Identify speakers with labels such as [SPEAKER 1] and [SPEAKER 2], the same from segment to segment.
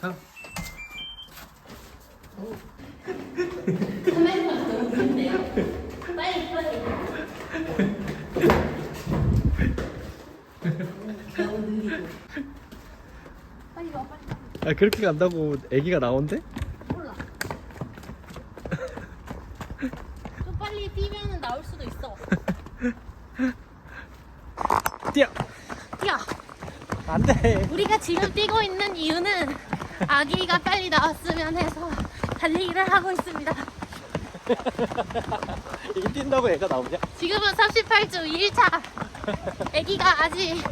[SPEAKER 1] 형.
[SPEAKER 2] 카메라가 너무 큰데요? 빨리 빨리. 너무 느리고. 빨리 와 빨리. 와.
[SPEAKER 1] 아 그렇게 간다고 아기가 나온대?
[SPEAKER 2] 몰라. 좀 빨리 뛰면은 나올 수도 있어.
[SPEAKER 1] 뛰어.
[SPEAKER 2] 뛰어.
[SPEAKER 1] 안 돼.
[SPEAKER 2] 우리가 지금 뛰고 있는 이유는 아기가 빨리 나왔으면 해서 달리기를 하고 있습니다.
[SPEAKER 1] 이게 뛴다고 애가 나오냐?
[SPEAKER 2] 지금은 38주 1차. 아기가 아직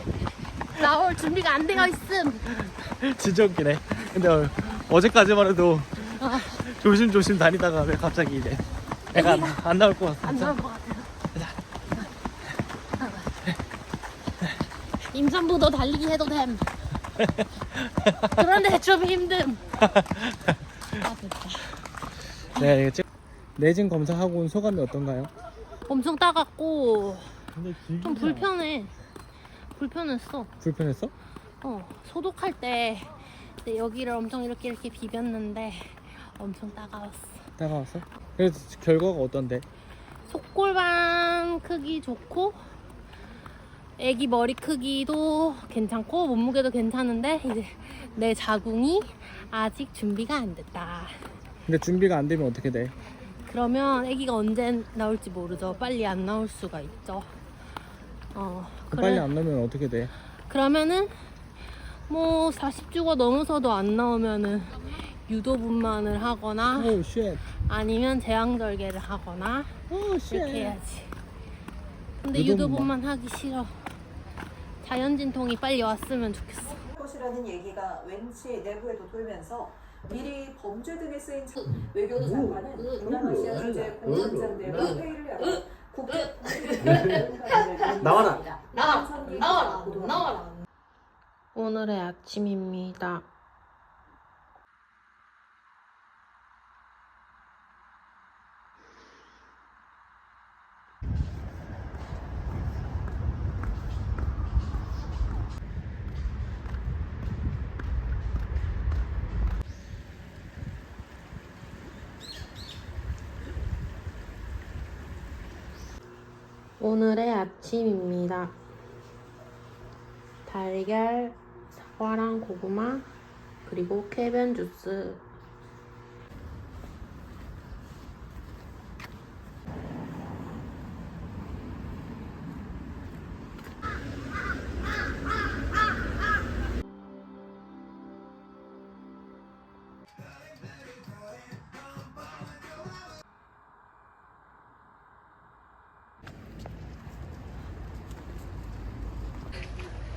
[SPEAKER 2] 나올 준비가 안 되어 있음.
[SPEAKER 1] 진짜 웃기네. 근데 어, 어제까지만 해도
[SPEAKER 2] 아,
[SPEAKER 1] 조심조심 다니다가 왜 갑자기 이제 애가 안, 안 나올 것 같아.
[SPEAKER 2] 안 나올 것 같아요. 임산부도 달리기 해도 됨. 그런데 좀 힘듦. 아, 됐다.
[SPEAKER 1] 네, 이거 찍... 내진 검사하고 온 소감이 어떤가요?
[SPEAKER 2] 엄청 따갑고
[SPEAKER 1] 근데
[SPEAKER 2] 좀 불편해. 불편했어.
[SPEAKER 1] 불편했어?
[SPEAKER 2] 어, 소독할 때 네, 여기를 엄청 이렇게 이렇게 비볐는데 엄청 따가웠어.
[SPEAKER 1] 따가웠어? 그래서 결과가 어떤데?
[SPEAKER 2] 속골반 크기 좋고 애기 머리 크기도 괜찮고 몸무게도 괜찮은데 이제 내 자궁이 아직 준비가 안 됐다.
[SPEAKER 1] 근데 준비가 안 되면 어떻게 돼?
[SPEAKER 2] 그러면 애기가 언제 나올지 모르죠. 빨리 안 나올 수가 있죠. 어,
[SPEAKER 1] 그럼 빨리 안 나오면 어떻게 돼?
[SPEAKER 2] 그러면은 뭐 40주가 넘어서도 안 나오면은 유도분만을 하거나
[SPEAKER 1] 오 쉣.
[SPEAKER 2] 아니면 제왕절개를 하거나
[SPEAKER 1] 오 쉣.
[SPEAKER 2] 이렇게 해야지. 근데
[SPEAKER 1] 유도분만.
[SPEAKER 2] 유도분만 하기 싫어. 자연진통이 빨리 왔으면 좋겠어.
[SPEAKER 3] 것이라는 얘기가 왠지 내부에도 돌면서 미리 범죄 등에 쓰인 차- 외교부 장관은 동남아시아 주재 공장장대와 회의를 열어 국제
[SPEAKER 1] 나와라.
[SPEAKER 2] 나와라, 나와라, 나와라. 오늘의 아침입니다. 오늘의 아침입니다. 달걀, 사과랑 고구마, 그리고 캐변 주스.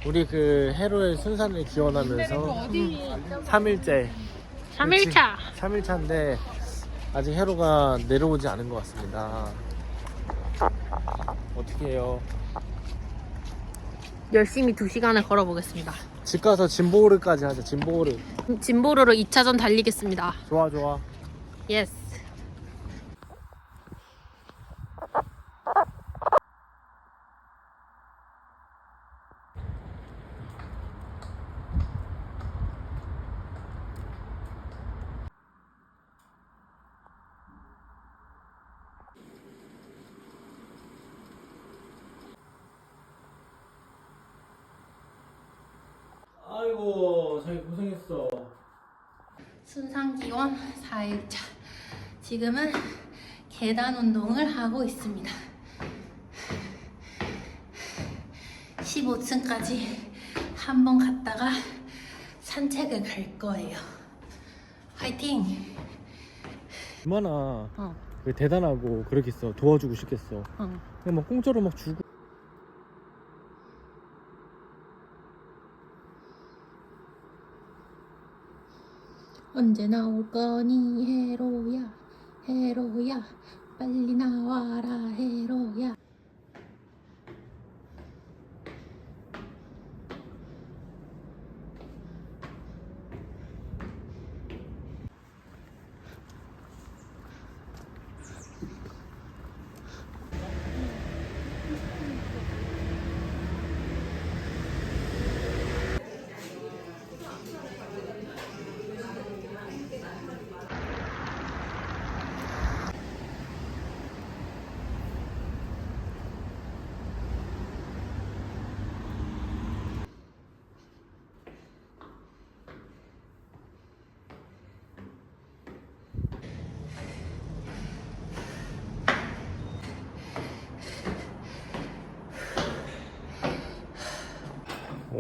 [SPEAKER 1] 우리 그 해로의 순산을 기원하면서 3일째
[SPEAKER 2] 3일차.
[SPEAKER 1] 3일차인데 아직 해로가 내려오지 않은 것 같습니다. 어떻게 해요?
[SPEAKER 2] 열심히 2시간을 걸어보겠습니다.
[SPEAKER 1] 집 가서 진보르까지 하자. 진보르.
[SPEAKER 2] 진보로로 2차전 달리겠습니다.
[SPEAKER 1] 좋아 좋아.
[SPEAKER 2] 예스.
[SPEAKER 1] 아이고 저희 고생했어.
[SPEAKER 2] 순상기원 4일차. 지금은 계단 운동을 하고 있습니다. 15층까지 한번 갔다가 산책을 갈 거예요. 화이팅!
[SPEAKER 1] 얼마나
[SPEAKER 2] 어,
[SPEAKER 1] 왜 대단하고 그러겠어. 도와주고 싶겠어.
[SPEAKER 2] 어.
[SPEAKER 1] 그냥 막 공짜로 막 주고.
[SPEAKER 2] 언제 나올 거니? 해로야 해로야. 빨리 나와라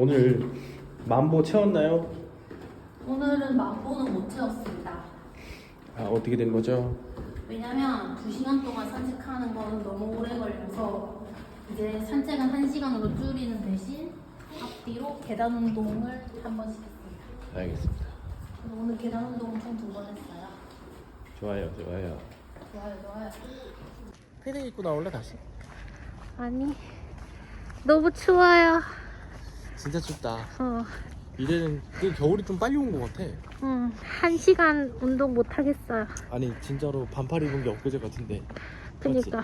[SPEAKER 1] 오늘 만보 채웠나요?
[SPEAKER 2] 오늘은 만보는 못 채웠습니다.
[SPEAKER 1] 아 어떻게 된 거죠?
[SPEAKER 2] 왜냐면 2시간 동안 산책하는 거는 너무 오래 걸려서 이제 산책은 1시간으로 줄이는 대신 앞뒤로 계단 운동을 한 번씩 했습니다.
[SPEAKER 1] 알겠습니다.
[SPEAKER 2] 그래서 오늘 계단 운동 총 두 번 했어요.
[SPEAKER 1] 좋아요, 좋아요.
[SPEAKER 2] 좋아요, 좋아요.
[SPEAKER 1] 패딩 입고 나올래 다시?
[SPEAKER 2] 아니, 너무 추워요.
[SPEAKER 1] 진짜 춥다.
[SPEAKER 2] 어,
[SPEAKER 1] 이제는 그 겨울이 좀 빨리 온 것 같아.
[SPEAKER 2] 음, 1시간 운동 못 하겠어요.
[SPEAKER 1] 아니 진짜로 반팔 입은 게 엊그제 같은데.
[SPEAKER 2] 그니까.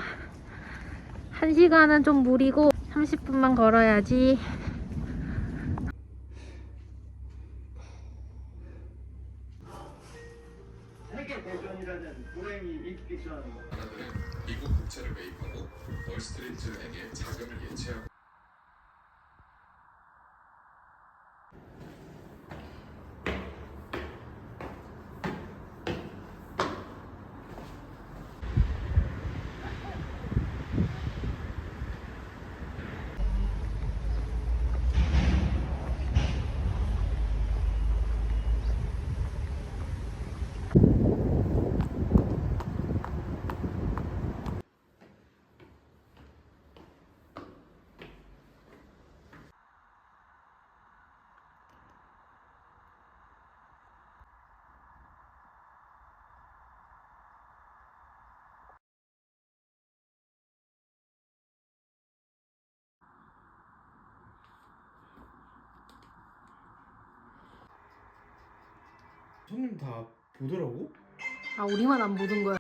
[SPEAKER 2] 1시간은 좀 무리고 30분만 걸어야지.
[SPEAKER 1] 손님 다 보더라고?
[SPEAKER 2] 아, 우리만 안 보던 거야.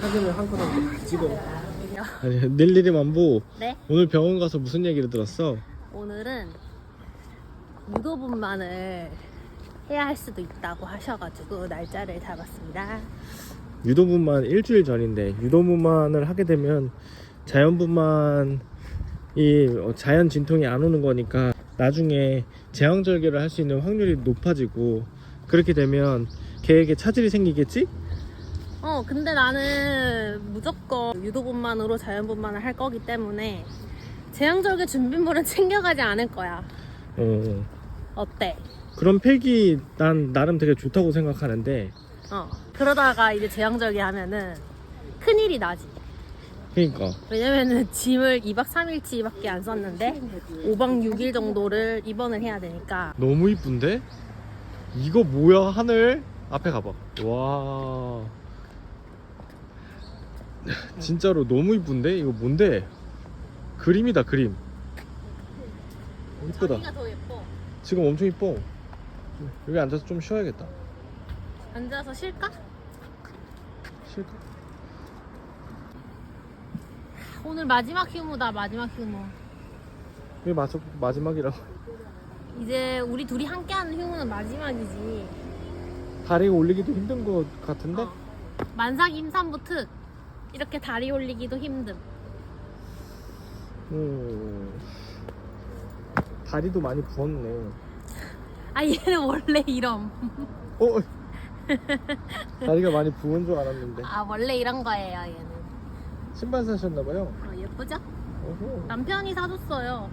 [SPEAKER 1] 사진을 한다 찍어. 아니 닐리리 만보.
[SPEAKER 2] 네?
[SPEAKER 1] 오늘 병원 가서 무슨 얘기를 들었어?
[SPEAKER 2] 오늘은 유도분만을 해야 할 수도 있다고 하셔가지고 날짜를 잡았습니다.
[SPEAKER 1] 유도분만 일주일 전인데 유도분만을 하게 되면 자연분만이 어, 자연 진통이 안 오는 거니까 나중에 제왕절개를 할 수 있는 확률이 높아지고 그렇게 되면 계획에 차질이 생기겠지?
[SPEAKER 2] 어, 근데 나는 무조건 유도분만으로 자연분만을 할 거기 때문에 제왕절개 준비물은 챙겨가지 않을 거야.
[SPEAKER 1] 어
[SPEAKER 2] 어때?
[SPEAKER 1] 그런 팩이 난 나름 되게 좋다고 생각하는데
[SPEAKER 2] 어. 그러다가 이제 제왕절개 하면은 큰일이 나지.
[SPEAKER 1] 그러니까
[SPEAKER 2] 왜냐면은 짐을 2박 3일치밖에 안 썼는데 5박 6일 정도를 입원을 해야 되니까
[SPEAKER 1] 너무 이쁜데? 이거 뭐야 하늘? 앞에 가봐 와 진짜로 너무 이쁜데? 이거 뭔데? 그림이다 그림 이쁘다
[SPEAKER 2] 저기가 더 예뻐.
[SPEAKER 1] 지금 엄청 이뻐 여기 앉아서 좀 쉬어야겠다
[SPEAKER 2] 앉아서 쉴까?
[SPEAKER 1] 쉴까?
[SPEAKER 2] 오늘 마지막 휴무다 마지막 휴무.
[SPEAKER 1] 이게 마지, 마지막이라고
[SPEAKER 2] 이제 우리 둘이 함께하는 휴무는 마지막이지.
[SPEAKER 1] 다리 올리기도 힘든 것 같은데?
[SPEAKER 2] 어. 만삭 임산부 특 이렇게 다리 올리기도 힘듦.
[SPEAKER 1] 음... 다리도 많이 부었네
[SPEAKER 2] 아 얘는 원래 이럼.
[SPEAKER 1] 어? 다리가 많이 부은 줄 알았는데
[SPEAKER 2] 아 원래 이런 거예요 얘는.
[SPEAKER 1] 신발 사셨나봐요
[SPEAKER 2] 어, 예쁘죠?
[SPEAKER 1] 어허.
[SPEAKER 2] 남편이 사줬어요.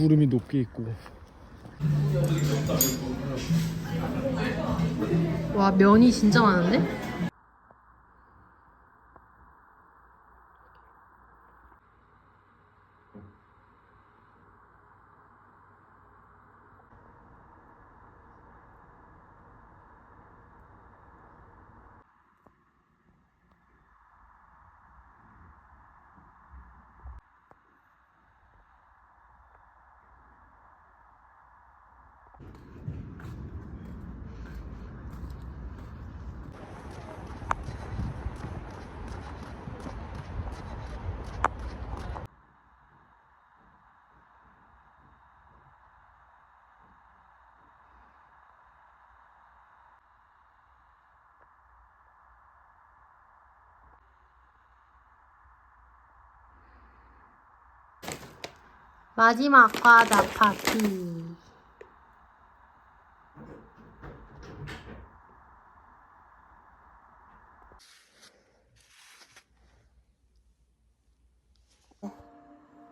[SPEAKER 1] 구름이 높게 있고
[SPEAKER 2] 와 면이 진짜 많은데? 마지막 과자 파티.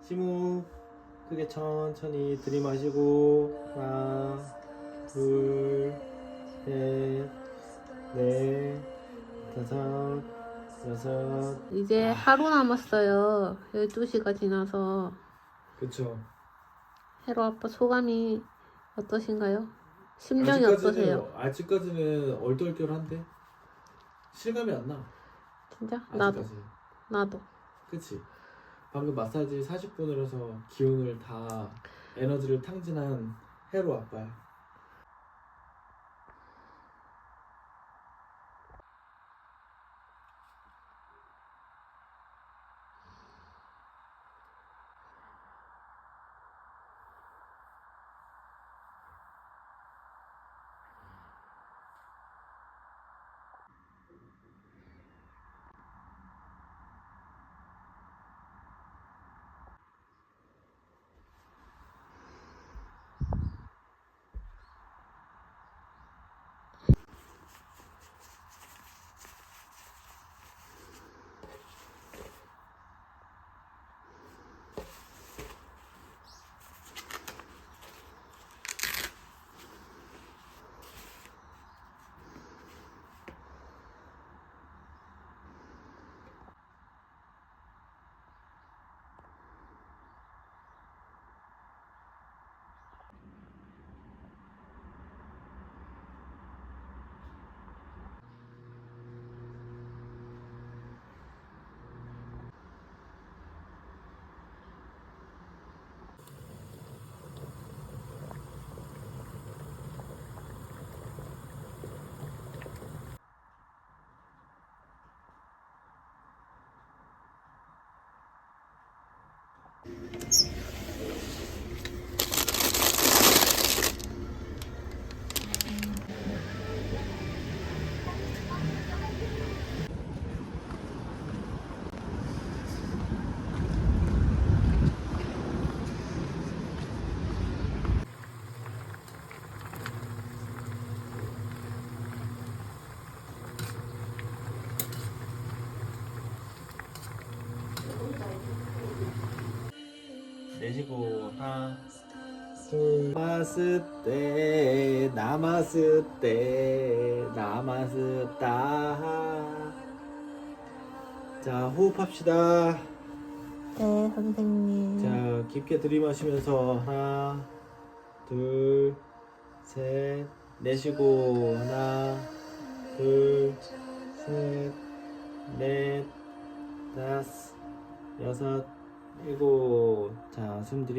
[SPEAKER 1] 심호 크게 천천히 들이마시고 하나 둘셋넷 다섯 여섯
[SPEAKER 2] 이제 하루 남았어요. 12시가 지나서.
[SPEAKER 1] 그쵸
[SPEAKER 2] 해로 아빠 소감이 어떠신가요? 심정이 어떠세요?
[SPEAKER 1] 아직까지는 얼떨결한데 실감이 안 나
[SPEAKER 2] 진짜? 나도.
[SPEAKER 1] 아직까지
[SPEAKER 2] 나도.
[SPEAKER 1] 그치 방금 마사지 40분을 해서 기운을 다 에너지를 탕진한 해로 아빠야 둘 남았을 때 남았을 때 남았을다 자 호흡합시다.
[SPEAKER 2] 네, 선생님.
[SPEAKER 1] 자 깊게 들이마시면서 하나 둘 셋 내쉬고 하나 둘 셋 넷 다섯 여섯 일곱. 자숨 들이